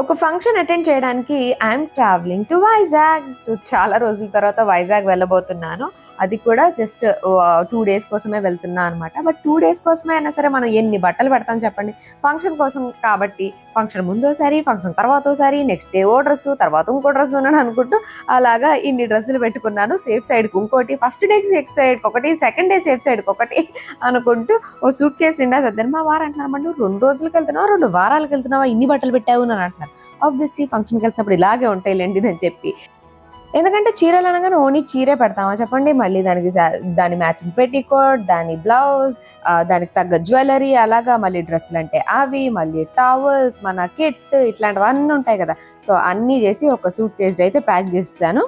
ఒక function attend చేయడానికి I'm travelling to Vizag. So చాలా రోజుల తర్వాత వైజాగ్ వెళ్ళబోతున్నాను. అది కూడా జస్ట్ టూ డేస్ కోసమే వెళ్తున్నా అనమాట బట్ టూ డేస్ కోసమే అయినా సరే మనం ఎన్ని బట్టలు పెడతాం చెప్పండి. ఫంక్షన్ కోసం కాబట్టి ఫంక్షన్ ముందోసారి ఫంక్షన్ తర్వాత ఒకసారి నెక్స్ట్ డే ఓ డ్రెస్ తర్వాత ఇంకో డ్రెస్ అని అనుకుంటూ అలాగా ఇన్ని డ్రెస్సులు పెట్టుకున్నాను. సేఫ్ సైడ్కి ఇంకోటి ఫస్ట్ డేకి సేఫ్ సైడ్కి ఒకటి సెకండ్ డే సేఫ్ సైడ్కి ఒకటి అనుకుంటూ ఓ సూట్ కేసు నిండా సర్దాను మా వారు అంటున్నారు రెండు రోజులకి వెళ్తున్నావా? రెండు వారాలకు వెళ్తున్నావా? ఇన్ని బట్టలు పెట్టావు అని అంటున్నారు. ఆబ్వియస్లీ ఫంక్షన్కి వెళ్తున్నప్పుడు ఇలాగే ఉంటాయిలేండి నేను చెప్పి. ఎందుకంటే చీరలు అనగానే ఓన్లీ చీరే పెడతామా చెప్పండి? మళ్ళీ దానికి దాని మ్యాచింగ్ పెట్టికోట్ దాని బ్లౌజ్ దానికి తగ్గ జ్యువెలరీ అలాగా మళ్ళీ డ్రెస్సులు అంటే అవి మళ్ళీ టవల్స్ మన కిట్ ఇట్లాంటివన్నీ ఉంటాయి కదా. సో అన్నీ చేసి ఒక సూట్ కేస్ అయితే ప్యాక్ చేస్తాను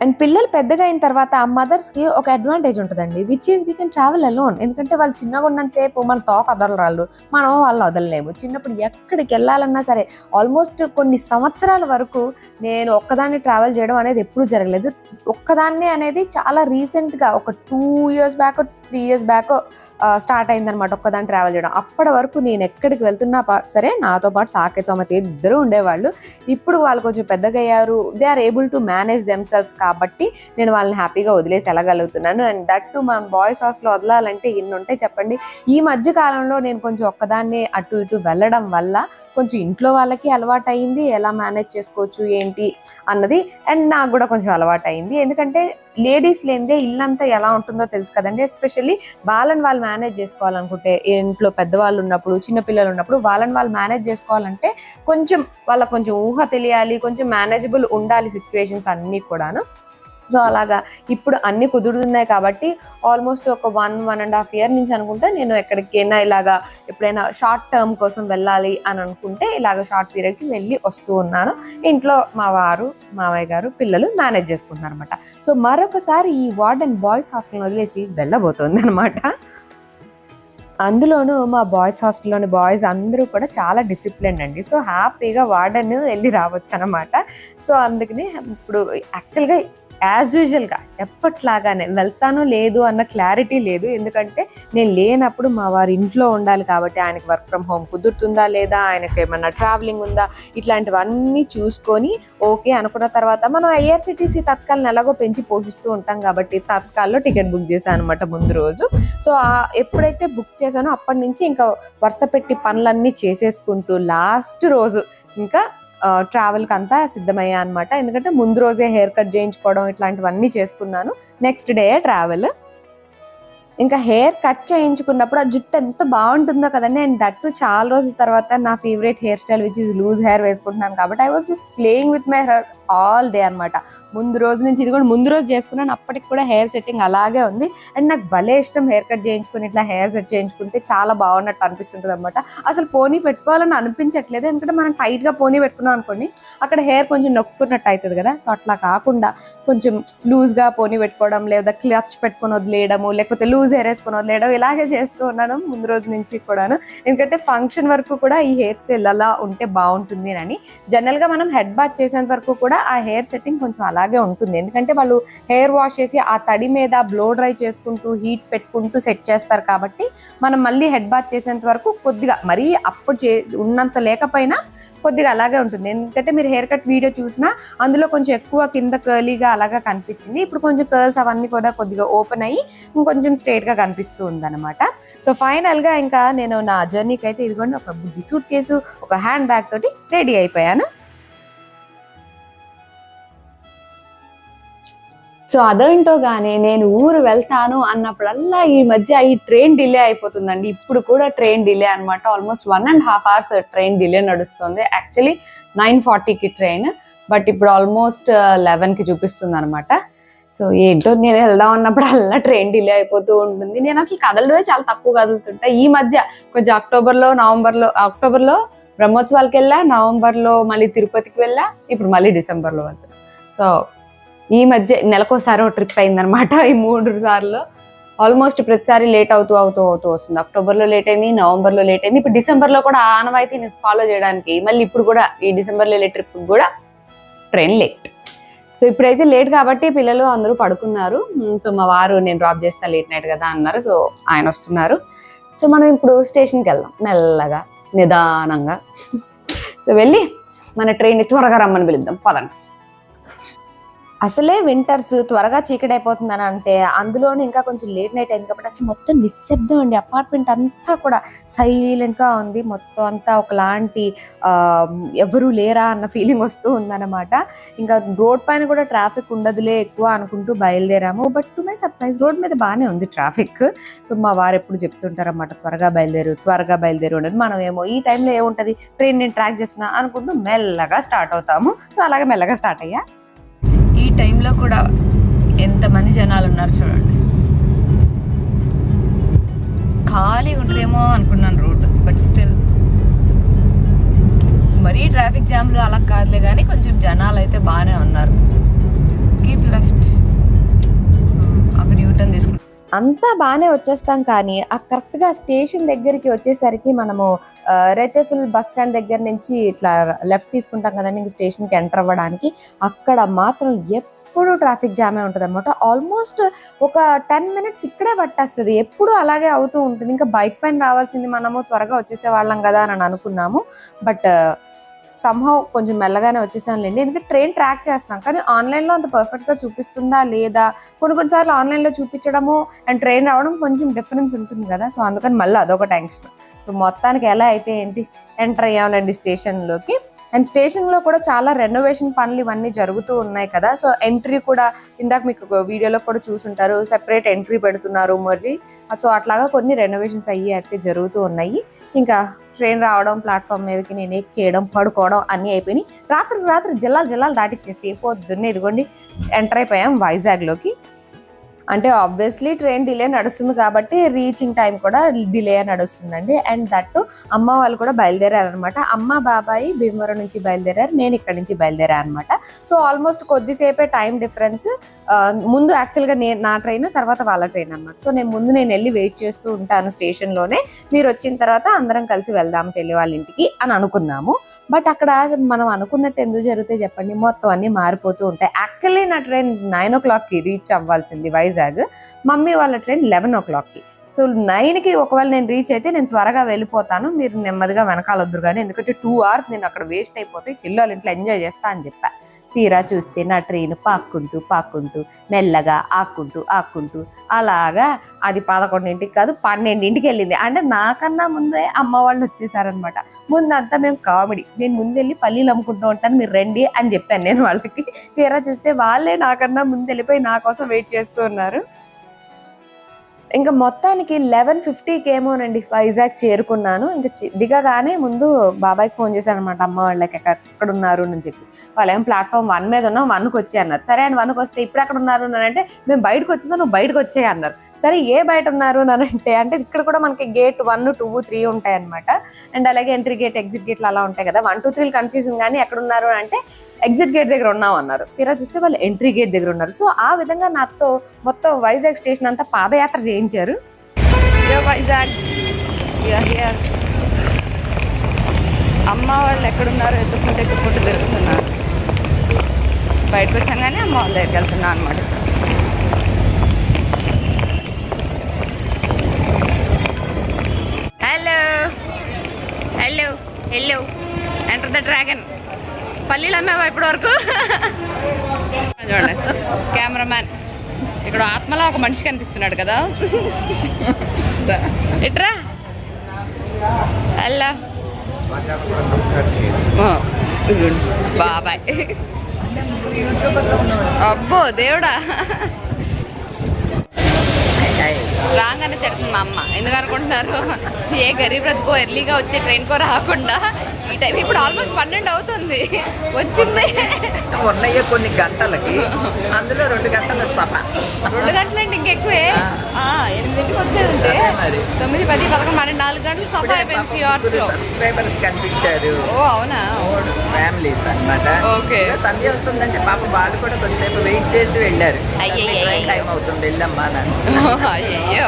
అండ్ పిల్లలు పెద్దగా అయిన తర్వాత ఆ మదర్స్కి ఒక అడ్వాంటేజ్ ఉంటుందండి which is we can travel alone ఎందుకంటే వాళ్ళు చిన్నగా ఉన్నంతసేపు మన తోక వదలరాళ్ళు మనం వాళ్ళు వదలలేము. చిన్నప్పుడు ఎక్కడికి వెళ్ళాలన్నా సరే ఆల్మోస్ట్ కొన్ని సంవత్సరాల వరకు నేను ఒక్కదాన్ని ట్రావెల్ చేయడం అనేది ఎప్పుడూ జరగలేదు. ఒక్కదాన్నే అనేది చాలా రీసెంట్గా ఒక two years back three years back start అయిందనమాట ఒక్కదాన్ని ట్రావెల్ చేయడం. అప్పటి వరకు నేను ఎక్కడికి వెళ్తున్నా సరే నాతో పాటు సాకేత్ అమ్మతి ఇద్దరు ఉండేవాళ్ళు. ఇప్పుడు వాళ్ళు కొంచెం పెద్దగా అయ్యారు they are able to manage themselves కాబట్టి నేను వాళ్ళని హ్యాపీగా వదిలేసి వెళ్ళగలుగుతున్నాను. అండ్ దట్ టు మన బాయ్స్ హాస్టల్ వదలాలంటే ఇన్ని ఉంటాయి చెప్పండి? ఈ మధ్య కాలంలో నేను కొంచెం ఒక్కదాన్నే అటు ఇటు వెళ్ళడం వల్ల కొంచెం ఇంట్లో వాళ్ళకి అలవాటు అయింది ఎలా మేనేజ్ చేసుకోవచ్చు ఏంటి అన్నది? అండ్ నాకు కూడా కొంచెం అలవాటు అయింది ఎందుకంటే లేడీస్ లేనిదే ఇల్లంతా ఎలా ఉంటుందో తెలుసు కదండి. ఎస్పెషల్లీ వాళ్ళని వాళ్ళు మేనేజ్ చేసుకోవాలనుకుంటే ఇంట్లో పెద్దవాళ్ళు ఉన్నప్పుడు చిన్న పిల్లలు ఉన్నప్పుడు వాళ్ళని వాళ్ళు మేనేజ్ చేసుకోవాలంటే కొంచెం వాళ్ళకి కొంచెం ఊహ తెలియాలి కొంచెం మేనేజబుల్ ఉండాలి సిచ్యువేషన్స్ అన్నీ కూడాను. సో అలాగా. ఇప్పుడు అన్ని కుదురుతున్నాయి కాబట్టి ఆల్మోస్ట్ ఒక one one and half year నుంచి అనుకుంటే నేను ఎక్కడికైనా ఇలాగా ఎప్పుడైనా షార్ట్ టర్మ్ కోసం వెళ్ళాలి అని అనుకుంటే ఇలాగ షార్ట్ పీరియడ్కి వెళ్ళి వస్తూ ఉన్నాను. ఇంట్లో మా వారు మావయ్య గారు పిల్లలు మేనేజ్ చేసుకుంటున్నారు అనమాట సో మరొకసారి ఈ వార్డెన్ బాయ్స్ హాస్టల్ని వదిలేసి వెళ్ళబోతోంది అనమాట అందులోనూ మా బాయ్స్ హాస్టల్లోని బాయ్స్ అందరూ కూడా చాలా డిసిప్లిన్ అండి. సో హ్యాపీగా వార్డెన్ వెళ్ళి రావచ్చు అనమాట సో అందుకని ఇప్పుడు యాక్చువల్గా యాజ్ యూజువల్గా ఎప్పట్లాగానే వెళ్తాను లేదు అన్న క్లారిటీ లేదు. ఎందుకంటే నేను లేనప్పుడు మా వారు ఇంట్లో ఉండాలి కాబట్టి ఆయనకి వర్క్ ఫ్రమ్ హోమ్ కుదురుతుందా లేదా ఆయనకి ఏమన్నా ట్రావెలింగ్ ఉందా ఇట్లాంటివన్నీ చూసుకొని ఓకే అనుకున్న తర్వాత మనం ఐఆర్సిటీసీ తత్కాలను ఎలాగో పెంచి పోషిస్తూ ఉంటాం కాబట్టి తత్కాల్లో టికెట్ బుక్ చేశాను అనమాట ముందు రోజు. సో ఎప్పుడైతే బుక్ చేశానో అప్పటి నుంచి ఇంకా వరుస పెట్టి పనులన్నీ చేసేసుకుంటూ లాస్ట్ రోజు ఇంకా ట్రావెల్కి అంతా సిద్ధమయ్యా అనమాట ఎందుకంటే ముందు రోజే హెయిర్ కట్ చేయించుకోవడం ఇట్లాంటివన్నీ చేసుకున్నాను. నెక్స్ట్ డే ట్రావెల్ ఇంకా హెయిర్ కట్ చేయించుకున్నప్పుడు ఆ జుట్టు ఎంత బాగుంటుందో కదండి. అండ్ దట్టు చాలా రోజుల తర్వాత నా favourite hairstyle which is loose hair వేసుకుంటున్నాను కాబట్టి I was just playing with my hair all day అన్నమాట. ముందు రోజు నుంచి ఇది కూడా ముందు రోజు చేసుకున్నాను. అప్పటికి కూడా హెయిర్ సెట్టింగ్ అలాగే ఉంది. అండ్ నాకు భలే ఇష్టం హెయిర్ కట్ చేయించుకుని ఇట్లా హెయిర్ సెట్ చేయించుకుంటే చాలా బాగున్నట్టు అనిపిస్తుంటుంది అనమాట అసలు పోనీ పెట్టుకోవాలని అనిపించట్లేదు. ఎందుకంటే మనం టైట్గా పోనీ పెట్టుకున్నాం అనుకోండి అక్కడ హెయిర్ కొంచెం నొక్కున్నట్టు అవుతుంది కదా. సో అట్లా కాకుండా కొంచెం లూజ్గా పోనీ పెట్టుకోవడం లేదా క్లచ్ పెట్టుకొని వదిలేయడము లేకపోతే లూజ్ హెయిర్ వేసుకొని వదిలేయడం ఇలాగే చేస్తూ ఉన్నాను ముందు రోజు నుంచి కూడాను. ఎందుకంటే ఫంక్షన్ వరకు కూడా ఈ హెయిర్ స్టైల్ అలా ఉంటే బాగుంటుంది అని. జనరల్గా మనం హెడ్ బాత్ చేసేంత వరకు కూడా ఆ హెయిర్ సెట్టింగ్ కొంచెం అలాగే ఉంటుంది. ఎందుకంటే వాళ్ళు హెయిర్ వాష్ చేసి ఆ తడి మీద బ్లో డ్రై చేసుకుంటూ హీట్ పెట్టుకుంటూ సెట్ చేస్తారు కాబట్టి మనం మళ్ళీ హెడ్ బాత్ చేసేంత వరకు కొద్దిగా మరీ అప్పుడు చే ఉన్నంత లేకపోయినా కొద్దిగా అలాగే ఉంటుంది. ఎందుకంటే మీరు హెయిర్ కట్ వీడియో చూసినా అందులో కొంచెం ఎక్కువ కింద కర్లీగా అలాగా కనిపించింది. ఇప్పుడు కొంచెం కర్ల్స్ అవన్నీ కూడా కొద్దిగా ఓపెన్ అయ్యి ఇంకొంచెం స్ట్రైట్గా కనిపిస్తూ ఉందన్నమాట. సో ఫైనల్గా ఇంకా నేను నా జర్నీకి అయితే ఇదిగోండి ఒక బుద్ధి సూట్ కేసు ఒక హ్యాండ్ బ్యాగ్ తోటి రెడీ అయిపోయాను. సో అదేంటో గానీ నేను ఊరు వెళ్తాను అన్నప్పుడల్లా ఈ మధ్య ఈ ట్రైన్ డిలే అయిపోతుందండి. ఇప్పుడు కూడా ట్రైన్ డిలే అన్నమాట. Almost one and half hours train delay నడుస్తుంది. యాక్చువల్లీ నైన్ ఫార్టీకి ట్రైన్ బట్ ఇప్పుడు ఆల్మోస్ట్ లెవెన్కి చూపిస్తుంది అనమాట సో ఏంటో నేను వెళ్దాం అన్నప్పుడు అలా ట్రైన్ డిలే అయిపోతూ ఉంటుంది. నేను అసలు కదలడమే చాలా తక్కువ కదులుతుంటా. ఈ మధ్య కొంచెం అక్టోబర్లో నవంబర్లో అక్టోబర్లో బ్రహ్మోత్సవాలకి వెళ్ళా నవంబర్లో మళ్ళీ తిరుపతికి వెళ్ళా ఇప్పుడు మళ్ళీ డిసెంబర్లో వెళ్తాను సో ఈ మధ్య నెలకోసారి ఒక ట్రిప్ అయిందనమాట ఈ మూడు సార్లు. ఆల్మోస్ట్ ప్రతిసారి లేట్ అవుతూ అవుతూ అవుతూ వస్తుంది. అక్టోబర్లో లేట్ అయింది నవంబర్లో లేట్ అయింది. ఇప్పుడు డిసెంబర్లో కూడా ఆ ఆనవాయితీ ఫాలో చేయడానికి మళ్ళీ ఇప్పుడు కూడా ఈ డిసెంబర్లో వెళ్ళే ట్రిప్ కూడా ట్రైన్ లేట్ సో ఇప్పుడైతే లేట్ కాబట్టి పిల్లలు అందరూ పడుకున్నారు. Hmm, సో మా వారు నేను డ్రాప్ చేస్తా లేట్ నైట్ కదా అన్నారు. సో ఆయన వస్తున్నారు. సో మనం ఇప్పుడు స్టేషన్కి వెళ్దాం. మెల్లగా నిదానంగా. సో వెళ్ళి మన ట్రైన్ని త్వరగా రమ్మని పిలుద్దాం. పదండి. అసలే వింటర్స్ త్వరగా చీకటి అయిపోతుందని అంటే అందులోనే ఇంకా కొంచెం లేట్ నైట్ అయింది కాబట్టి అసలు మొత్తం నిశ్శబ్దం అండి. అపార్ట్మెంట్ అంతా కూడా సైలెంట్గా ఉంది. మొత్తం అంతా ఒకలాంటి ఎవరూ లేరా అన్న ఫీలింగ్ వస్తూ ఉందన్నమాట. ఇంకా రోడ్ పైన కూడా ట్రాఫిక్ ఉండదులే ఎక్కువ అనుకుంటూ బయలుదేరాము. But to my surprise road మీద బాగానే ఉంది ట్రాఫిక్ సో మా వారు ఎప్పుడు చెప్తుంటారన్నమాట త్వరగా బయలుదేరు త్వరగా బయలుదేరు అని. మనం ఏమో ఈ టైంలో ఏముంటుంది? ట్రైన్ నేను ట్రాక్ చేస్తున్నా అనుకుంటూ మెల్లగా స్టార్ట్ అవుతాము. సో అలాగే మెల్లగా స్టార్ట్ అయ్యా. టైంలో కూడా ఎంతమంది జనాలు ఉన్నారు చూడండి. ఖాళీ ఉంటుందేమో అనుకున్నాను రోడ్డు బట్ స్టిల్. మరీ ట్రాఫిక్ జామ్లు అలా కాదులే కానీ కొంచెం జనాలు అయితే బాగానే ఉన్నారు. Keep left. అప్పుడు యూటర్న్ తీసుకుంటాం. అంతా బాగానే వచ్చేస్తాం కానీ ఆ కరెక్ట్గా స్టేషన్ దగ్గరికి వచ్చేసరికి మనము రైతేఫుల్ బస్ స్టాండ్ దగ్గర నుంచి ఇట్లా లెఫ్ట్ తీసుకుంటాం కదండి ఇంక స్టేషన్కి ఎంటర్ అవ్వడానికి అక్కడ మాత్రం ఎప్పుడు ట్రాఫిక్ జామే ఉంటుంది అనమాట ఆల్మోస్ట్ ఒక టెన్ మినిట్స్ ఇక్కడే పట్టేస్తుంది. ఎప్పుడు అలాగే అవుతూ ఉంటుంది. ఇంకా బైక్ పైన రావాల్సింది మనము త్వరగా వచ్చేసే వాళ్ళం కదా అని అనుకున్నాము. బట్ సంహవ్ కొంచెం మెల్లగానే వచ్చేసానులేండి. ఎందుకంటే ట్రైన్ ట్రాక్ చేస్తాం కానీ ఆన్లైన్లో అంత పర్ఫెక్ట్గా చూపిస్తుందా లేదా? కొన్ని కొన్నిసార్లు ఆన్లైన్లో చూపించడము అండ్ ట్రైన్ రావడం కొంచెం డిఫరెన్స్ ఉంటుంది కదా. సో అందుకని మళ్ళీ అదొక టెన్షన్. సో మొత్తానికి ఎలా అయితే ఏంటి? ఎంటర్ అయ్యానండి స్టేషన్లోకి అండ్ స్టేషన్లో కూడా చాలా రెనోవేషన్ పనులు ఇవన్నీ జరుగుతూ ఉన్నాయి కదా. సో ఎంట్రీ కూడా ఇందాక మీకు వీడియోలో కూడా చూసుంటారు. సెపరేట్ ఎంట్రీ పెడుతున్నారు మరి సో అట్లాగా కొన్ని రెనోవేషన్స్ అయ్యి అయితే జరుగుతూ ఉన్నాయి. ఇంకా ట్రైన్ రావడం ప్లాట్ఫామ్ మీదకి నేను ఎక్కేయడం పడుకోవడం అన్నీ అయిపోయినాయి. రాత్రి రాత్రి జిల్లాలు జిల్లాలు దాటిచ్చేసి పొద్దున్నే ఇదిగోండి ఎంటర్ అయిపోయాం వైజాగ్లోకి. అంటే ఆబ్వియస్లీ ట్రైన్ డిలే నడుస్తుంది కాబట్టి రీచింగ్ టైం కూడా డిలే నడుస్తుందండి. అండ్ దట్టు అమ్మ వాళ్ళు కూడా బయలుదేరారు అనమాట అమ్మ బాబాయి భీమవరం నుంచి బయలుదేరారు. నేను ఇక్కడ నుంచి బయలుదేరాను అనమాట సో ఆల్మోస్ట్ కొద్దిసేపే టైం డిఫరెన్స్ ముందు యాక్చువల్గా నేను నా ట్రైన్ తర్వాత వాళ్ళ ట్రైన్ అనమాట సో నేను ముందు నేను వెళ్ళి వెయిట్ చేస్తూ ఉంటాను స్టేషన్లోనే మీరు వచ్చిన తర్వాత అందరం కలిసి వెళ్దాం చెల్లి వాళ్ళ ఇంటికి అని అనుకున్నాము. బట్ అక్కడ మనం అనుకున్నట్టు ఎందుకు జరిగితే చెప్పండి? మొత్తం అన్ని మారిపోతూ ఉంటాయి. యాక్చువల్లీ నా ట్రైన్ నైన్ ఓ క్లాక్కి రీచ్ అవ్వాల్సింది. వైజాగ్ మమ్మీ వాళ్ళ ట్రైన్ లెవెన్ ఓ క్లాక్కి సో నైన్కి ఒకవేళ నేను రీచ్ అయితే నేను త్వరగా వెళ్ళిపోతాను. మీరు నెమ్మదిగా వెనకాలొద్దురు కానీ ఎందుకంటే టూ అవర్స్ నేను అక్కడ వేస్ట్ అయిపోతే చిల్లు ఇంట్లో ఎంజాయ్ చేస్తా అని చెప్పా. తీరా చూస్తే నా ట్రైన్ పాక్కుంటూ పాక్కుంటూ మెల్లగా ఆక్కుంటూ ఆక్కుంటూ అలాగా అది పదకొండింటికి కాదు పన్నెండింటికి వెళ్ళింది. అంటే నాకన్నా ముందే అమ్మ వాళ్ళు వచ్చేసారనమాట ముందంతా మేము కామెడీ. నేను ముందు వెళ్ళి పల్లీలు అమ్ముకుంటూ ఉంటాను మీరు రండి అని చెప్పాను నేను వాళ్ళకి. తీరా చూస్తే వాళ్ళే నాకన్నా ముందు వెళ్ళిపోయి నా కోసం వెయిట్ చేస్తూ ఉన్నారు. ఇంకా మొత్తానికి లెవెన్ ఫిఫ్టీకి ఏమోనండి వైజాగ్ చేరుకున్నాను. ఇంకా దిగగానే ముందు బాబాయ్కి ఫోన్ చేశాను అనమాట అమ్మ వాళ్ళకి ఎక్కడ ఉన్నారు? అని చెప్పి. వాళ్ళు ఏం ప్లాట్ఫామ్ వన్ మీద ఉన్నాం వన్కి వచ్చే అన్నారు సరే అండి వన్కి వస్తే ఇప్పుడు ఎక్కడ ఉన్నారు? అని అంటే మేము బయటకు వచ్చేసాం నువ్వు బయటకు వచ్చే అన్నారు. సరే ఏ బయట ఉన్నారు అని అంటే అంటే ఇక్కడ కూడా మనకి గేట్ వన్ టూ త్రీ ఉంటాయి అనమాట అండ్ అలాగే ఎంట్రీ గేట్ ఎగ్జిట్ గేట్లు అలా ఉంటాయి కదా. వన్ టూ త్రీ కన్ఫ్యూజన్ కానీ ఎక్కడ ఉన్నారు అంటే ఎగ్జిట్ గేట్ దగ్గర ఉన్నాం అన్నారు. తీరా చూస్తే వాళ్ళు ఎంట్రీ గేట్ దగ్గర ఉన్నారు. సో ఆ విధంగా నాతో మొత్తం వైజాగ్ స్టేషన్ అంతా పాదయాత్ర చేయించారు. వైజాగ్. అమ్మ వాళ్ళు ఎక్కడున్నారో ఎత్తుకుంటే ఎత్తుకుంటూ తిరుగుతున్నారు. బయటకు వచ్చాగానే అమ్మ వాళ్ళ దగ్గరికి వెళ్తున్నా అనమాట డ్రాగన్. పల్లీలు అమ్మేవా ఇప్పటి వరకు? చూడండి కెమెరామ్యాన్. ఇక్కడ ఆత్మలో ఒక మనిషి కనిపిస్తున్నాడు కదా. ఇట్రా. హలో. బాబాయ్. అబ్బో దేవుడా రాగానే తిడుతుంది మా అమ్మ. ఎందుకు అనుకుంటున్నారు? ఏ గరీబ్ రథ్కో ఎర్లీగా వచ్చే ట్రైన్ కో రాకుండా ఈ టైం ఇప్పుడు ఆల్మోస్ట్ పన్నెండు అవుతుంది. వచ్చింది. ఉన్నాయి కొన్ని గంటలకి అందులో రెండు గంటల సభ రెండు గంటలంటే ఇంకెక్కువే? ఆ, ఎనిమిదింటికి వచ్చేది ఉంటే అదే మరి. తొమ్మిది పది పదకొండు పన్నెండు నాలుగు గంటలు సఫా అయిపోయింది ఫ్యూ అవర్స్ సబ్స్క్రైబర్స్ కనిపించారు. ఓ అవునా? ఫ్యామిలీస్ అన్నమాట. ఓకే. సంధ్య వస్తుందంటే పాప వాళ్ళు కూడా కొద్దిసేపు వెయిట్ చేసి వెళ్ళారు. టైం అవుతుంది వెళ్ళమ్మా అయ్యో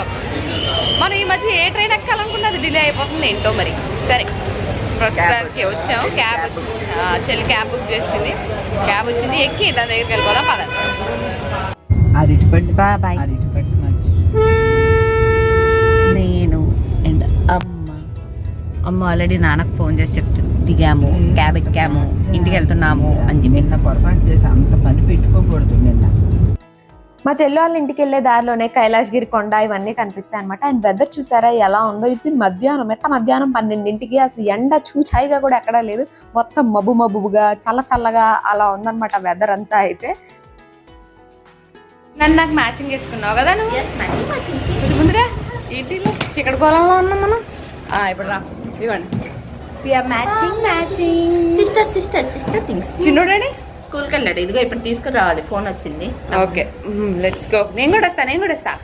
మనం ఈ మధ్య ఏ ట్రైన్ ఎక్కాలనుకున్నది డిలే అయిపోతుంది ఏంటో మరి. సరే. ప్రస్తుతానికి వచ్చాము క్యాబ్ వచ్చింది చెల్లి క్యాబ్ బుక్ చేసింది. క్యాబ్ వచ్చింది. ఎక్కి దాని దగ్గరికి వెళ్ళిపోదాం. పదండి నేను అండ్ అమ్మ. అమ్మ ఆల్రెడీ నాన్నకు ఫోన్ చేసి చెప్తుంది దిగాము. క్యాబ్ ఎక్కాము. ఇంటికి వెళ్తున్నాము అని చెప్పి. పొరపాటు చేసి అంత పని పెట్టుకోకూడదు నిన్న. మా చెల్లి వాళ్ళ ఇంటికి వెళ్ళే దారిలోనే కైలాసగిరి కొండ ఇవన్నీ కనిపిస్తాయి అనమాట అండ్ వెదర్ చూసారా ఎలా ఉందో? ఇది మధ్యాహ్నం ఎట్ట మధ్యాహ్నం పన్నెండింటికి అసలు ఎండ చూచాయిగా కూడా ఎక్కడా లేదు. మొత్తం మబ్బు మబ్బుగా చల్ల చల్లగా అలా ఉందన్నమాట వెదర్ అంతా అయితే. నన్ను నాకు మ్యాచింగ్ వేసుకున్నావు కదా నువ్వు? ముందురా. ఏంటి చిక్కడ గోళంలో ఉన్నాం మనం. ఇప్పుడు రా. ఇవ్వండి. Matching matching sister sister sister things చిన్నోడండి స్కూల్కి వెళ్ళాడు. ఇదిగో ఇప్పుడు తీసుకురావాలి. ఫోన్ వచ్చింది. ఓకే. లెట్స్ గో నేను కూడా వస్తా నేను కూడా వస్తా.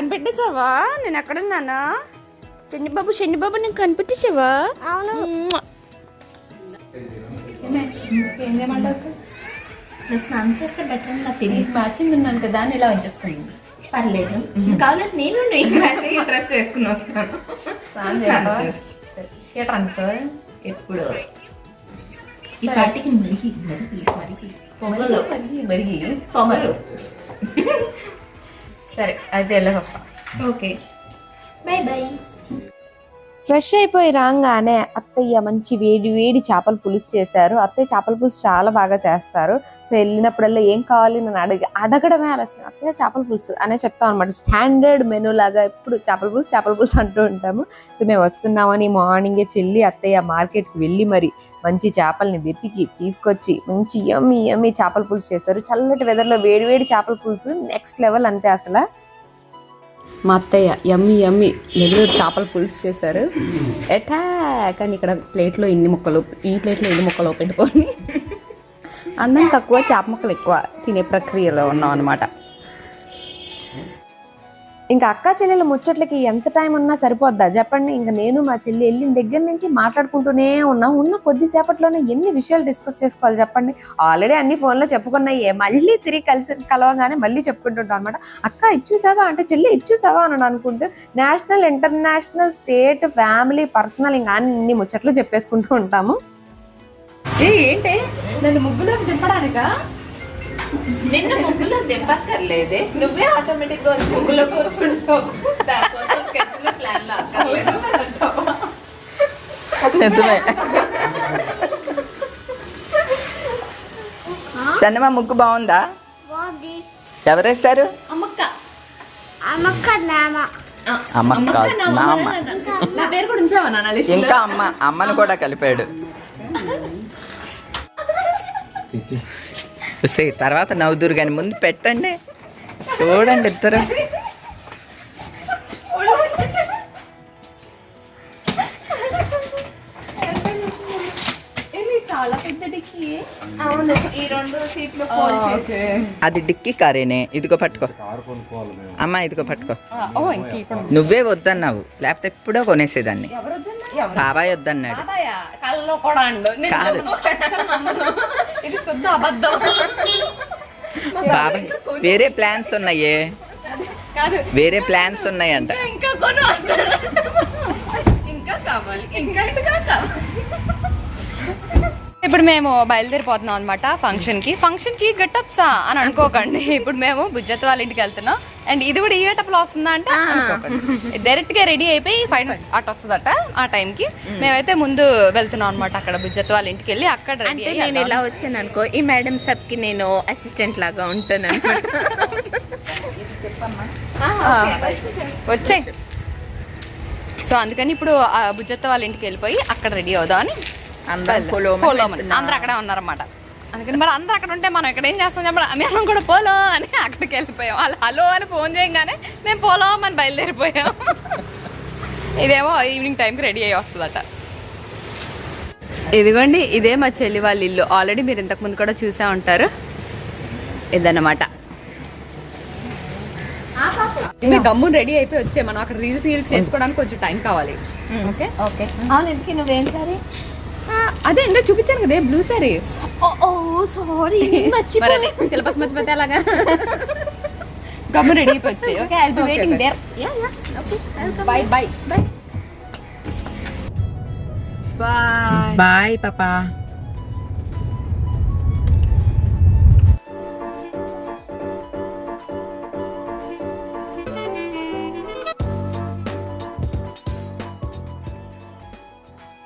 కనిపెట్టేసావా నేను ఎక్కడున్నానా? చిన్నబాబు చిన్నబాబు నీకు కనిపెట్టేసావా అవును. ఏం చేయమంటావు? నువ్వు స్నానం చేస్తే బెటర్ నా ఫీలింగ్ మ్యాచింగ్ ఉన్నాను కదా అని ఇలా ఉంచేసుకుంది పర్లేదు. కావాలంటే నేను మ్యాచింగ్ డ్రెస్ వేసుకుని వస్తాను. స్నానం సార్ ఎప్పుడు? ఈ పాటికి మరిగి మరిగి మరిగి. పొగలు. మరిగి మరిగి పొగలు సరే అయితే వెళ్ళేసి వస్తాం ఓకే బై బై ఫ్రెష్ అయిపోయి రాగానే అత్తయ్య మంచి వేడి వేడి చేపల పులుసు చేశారు. అత్తయ్య చేపల పులుసు చాలా బాగా చేస్తారు. సో వెళ్ళినప్పుడల్లా ఏం కావాలి నన్ను అడగ అడగడమే ఆలస్యం. అత్తయ్య చేపల పులుసు అనే చెప్తాం అనమాట స్టాండర్డ్ మెనూ లాగా ఎప్పుడు చేపల పులుసు చేపల పులుసు అంటూ ఉంటాము. సో మేము వస్తున్నామని మార్నింగే చెల్లి అత్తయ్య మార్కెట్కి వెళ్ళి మరి మంచి చేపల్ని వెతికి తీసుకొచ్చి మంచి యమ్మి యమ్మి చేపల పులుసు చేశారు. చల్లటి వెదర్లో వేడి వేడి చేపల పులుసు నెక్స్ట్ లెవెల్ అంతే అసలు. మా అత్తయ్య యమ్మి యమ్మి నెల్లూరు చేపల పులుసు చేశారు. ఎటా కానీ ఇక్కడ ప్లేట్లో ఇన్ని ముక్కలు ఈ ప్లేట్లో ఇన్ని ముక్కలు పెట్టుకొని అందం తక్కువ చేప ముక్కలు ఎక్కువ తినే ప్రక్రియలో ఉన్నాం అనమాట ఇంకా అక్క చెల్లెల ముచ్చట్లకి ఎంత టైం ఉన్నా సరిపోద్దా? చెప్పండి. ఇంకా నేను మా చెల్లి వెళ్ళిన దగ్గర నుంచి మాట్లాడుకుంటూనే ఉన్నాం. ఉన్న కొద్దిసేపట్లోనే ఎన్ని విషయాలు డిస్కస్ చేసుకోవాలి చెప్పండి. ఆల్రెడీ అన్ని ఫోన్లో చెప్పుకున్నాయి. మళ్ళీ తిరిగి కలిసి కలవగానే మళ్ళీ చెప్పుకుంటుంటాం అనమాట అక్క ఇచ్చేసావా అంటే చెల్లి ఇచ్చేసావా అని అనుకుంటూ national international state family personal ఇంకా అన్ని ముచ్చట్లు చెప్పేసుకుంటూ ఉంటాము. ఏంటి? నన్ను ముగ్గులోకి దింపడానికా నిన్ను ముగ్గులో దింపక్కర్లేదే నువ్వే ఆటోమేటిక్గా ముగ్గులో కూర్చుంటావు. దానికోసం sketch లో ప్లాన్లో అక్కర్లేదు. నిజమే. శనిమ ముగ్గు బాగుందా? ఎవరేస్తారు? అమ్మక్క. అమ్మక్క కాదు, నామ. నా పేరు కూడా ఉంచావా నా లిస్ట్ ఇంకా అమ్మ అమ్మను కూడా కలిపాడు. సే తర్వాత నవ్వుదురు కానీ ముందు పెట్టండి. చూడండి ఇద్దరు. చాలా పెద్ద డిక్కి అవును ఈ రెండు సీట్లు ఫోల్డ్ చేసి. అది డిక్కీ కారేనే. ఇదిగో పట్టుకో. అమ్మ ఇదిగో పట్టుకో. నువ్వే వద్దన్నావు. లేకపోతే ఎప్పుడో కొనేసేదాన్ని. ఎవరు వద్దన్నా బాబాయ్ వద్దన్నాడు. బాబాయ్? కళ్ళలో కూడా అండు. నేను కాదు. నమ్మను. అస్సలు నమ్మను. ఇది శుద్ధ అబద్ధం. బాబాయ్ వేరే ప్లాన్స్ ఉన్నాయే. కాదు. వేరే ప్లాన్స్ ఉన్నాయంట. ఇంకా కొను అంటాడు. ఇంకా కావాలి. ఇంకా ఇంకా కావాలి. ఇప్పుడు మేము బయలుదేరిపోతున్నాం అనమాట ఫంక్షన్కి ఫంక్షన్కి గెటప్సా అని అనుకోకండి. ఇప్పుడు మేము బుజ్జత్ వాళ్ళ ఇంటికి వెళ్తున్నాం. అండ్ ఇది కూడా ఈ గెటప్లో వస్తుందా అంటే? అనుకోకండి. డైరెక్ట్గా రెడీ అయిపోయి ఫైన్ అటు వస్తుందట ఆ టైం కి మేమైతే ముందు వెళ్తున్నాం అనమాట అక్కడ బుజ్జత్ వాళ్ళ ఇంటికి వెళ్ళి అక్కడ రెడీ నేను ఇలా వచ్చాను అనుకో ఈ మేడం సబ్కి నేను అసిస్టెంట్ లాగా ఉంటాను వచ్చాయి. సో అందుకని ఇప్పుడు ఆ బుజ్జత్త వాళ్ళ ఇంటికి వెళ్ళిపోయి అక్కడ రెడీ అవుదామని అందరం అక్కడే ఉన్నారన్నమాట. అందుకని మరి అందరూ అక్కడ ఉంటే మనం ఇక్కడ ఏం చేస్తాం చెప్పడం మేము కూడా పోలో అని అక్కడికి వెళ్ళిపోయాం. వాళ్ళు హలో అని ఫోన్ చేయగానే మేము పోలాం అని బయలుదేరిపోయాం. ఇదేమో ఈవినింగ్ టైంకి రెడీ అయ్యి వస్తుందట. ఇదిగోండి ఇదే మా చెల్లి వాళ్ళ ఇల్లు. ఆల్రెడీ మీరు ఇంతకుముందు కూడా చూసే ఉంటారు. ఇదన్నమాట. మీ గమ్మున రెడీ అయిపోయి వచ్చే మనం అక్కడ రీల్స్ రీల్స్ చేసుకోవడానికి కొంచెం టైం కావాలి. ఓకే? ఓకే. అవును ఇంటికి నువ్వేం సరే? అదే ఇందాక చూపించాను కదా blue sorry oh sorry syllabus మర్చిపోతే అలాగా గమ్ము రెడీ అయిపోయి okay I be waiting there bye bye bye bye పాపా